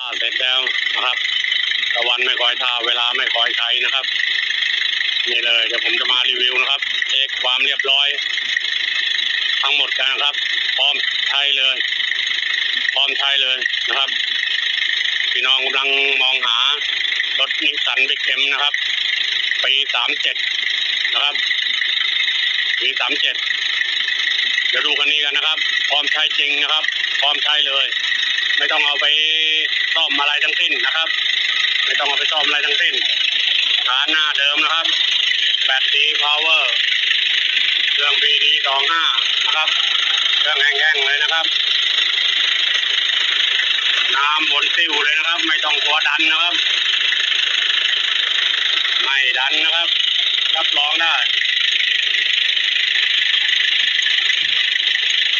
ทาเสร็จแล้วนะครับตะวันไม่คอยทาเวลาไม่คอยใช้นะครับ นี่เลยเดี๋ยวผมจะมารีวิวนะครับเช็คความเรียบร้อย ทั้งหมดกันนะครับ พร้อมใช้เลย พร้อมใช้เลยนะครับ พี่น้องกำลังมองหารถนิสสันบิ๊เอ็มนะครับปีสามเจ็ดนะครับปีสามเจ็ดเดี๋ยวดูคันนี้กันนะครับ พร้อมใช้จริงนะครับ พร้อมใช้เลย ไม่ต้องเอาไป ซ่อมอะไรทั้งสิ้นนะครับ ไม่ต้องเอาไปซ่อมอะไรทั้งสิ้นฐานหน้าเดิมนะครับแบตดีพาวเวอร์เครื่อง BD สองห้านะครับ เครื่องแห้งๆเลยนะครับ น้ำบนติ้วเลยนะครับ ไม่ต้องกลัวดันนะครับ ไม่ดันนะครับ รับรองได้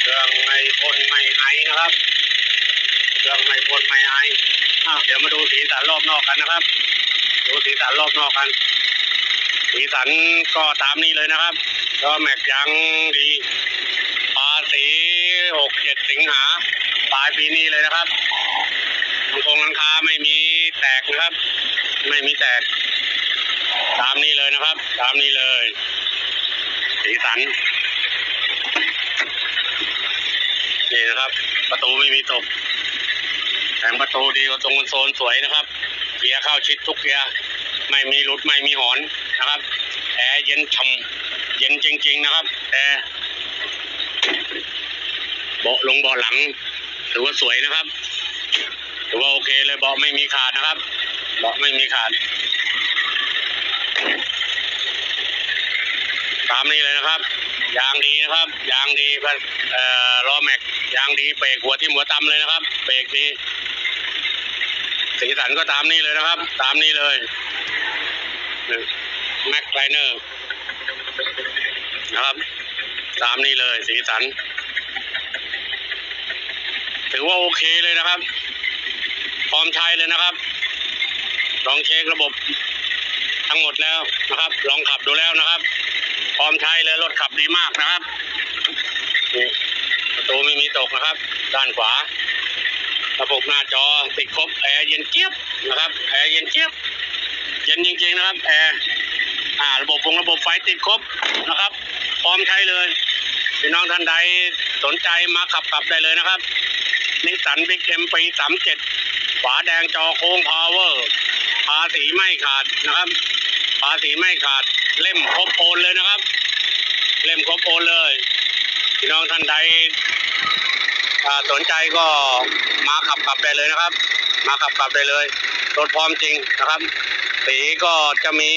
เครื่องไม่พ่นไม่ไอนะครับ เครื่องไม่พ่นไม่ไออะเดี๋ยวมาดูสีสันรอบนอกกันนะครับ ดูสีสันรอบนอกกัน สีสันก็ตามนี้เลยนะครับก็แม็กยังดีภาษีหกเจ็ดสิงหาปลายปีนี้เลยนะครับทางโครงหลังคาไม่มีแตกนะครับ ไม่มีแตก ตามนี้เลยนะครับ ตามนี้เลย สีสันนี่นะครับ ประตูไม่มีตก แผงประตูดีกว่าตรงคอนโซลสวยนะครับเกียร์เข้าชิดทุกเกียร์ไม่มีหลุดไม่มีหอนนะครับแอร์เย็นช่ำเย็นจริง ๆ นะครับแอร์เบาะลงเบาะหลังถือว่าสวยนะครับถือว่าโอเคเลยเบาะไม่มีขาดนะครับเบาะไม่มีขาด ตามนี้เลยนะครับยางดีนะครับยางดีเอ่อล้อแม็กยางดีเบรกหัวที่หัวตำเลยนะครับเบรกดี สีสันก็ตามนี้เลยนะครับ ตามนี้เลยแม็กไลเนอร์นะครับ ตามนี้เลยสีสัน ถือว่าโอเคเลยนะครับ พร้อมใช้เลยนะครับ ลองเช็คระบบทั้งหมดแล้วนะครับ ลองขับดูแล้วนะครับ พร้อมใช้เลยรถขับดีมากนะครับประตูไม่มีตกนะครับ ด้านขวา ระบบหน้าจอติดครบแอร์เย็นเจี๊ยบนะครับแอร์เย็นเจี๊ยบเย็นจริงๆนะครับแอร์อ่าระบบวงระบบไฟติดครบนะครับ พร้อมใช้เลยพี่น้องท่านใดสนใจมาขับขับได้เลยนะครับนิสสันบิ๊กเอ็มปีสามเจ็ดฝาแดงจอโค้งพาวเวอร์ภาษีไม่ขาดนะครับภาษีไม่ขาดเล่มครบโอนเลยนะครับ เล่มครบโอนเลย พี่น้องท่านใด อ่าสนใจก็มาขับขับได้เลยนะครับ มาขับขับได้เลยรถพร้อมจริงนะครับ สีก็จะมี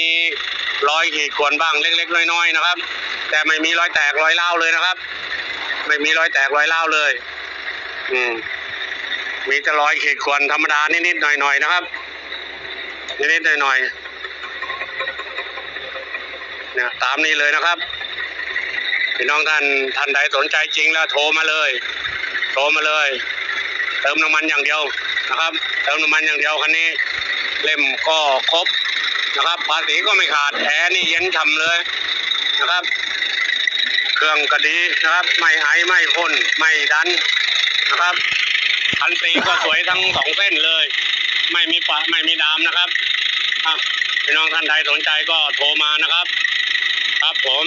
รอยขีดข่วนบ้างเล็กๆน้อยๆนะครับ แต่ไม่มีรอยแตกรอยเล่าเลยนะครับ ไม่มีรอยแตกรอยเล่าเลย อืมมีแต่รอยขีดข่วนธรรมดานิดๆหน่อยๆนะครับนิดๆหน่อยๆเนี่ยตามนี้เลยนะครับพี่น้องท่านท่านใดสนใจจริงแล้วโทรมาเลย โทรมาเลย เติมน้ำมันอย่างเดียวนะครับ เติมน้ำมันอย่างเดียวคันนี้ เล่มก็ครบนะครับ ภาษีก็ไม่ขาดแอร์นี่เย็นฉ่ำเลยนะครับ เครื่องก็ดีนะครับ ไม่ไอไม่พ่นไม่ดันนะครับคันสีก็สวยทั้งสองเส้นเลย ไม่มีปะไม่มีดามนะครับอะพี่น้องท่านใดสนใจก็โทรมานะครับ ครับผม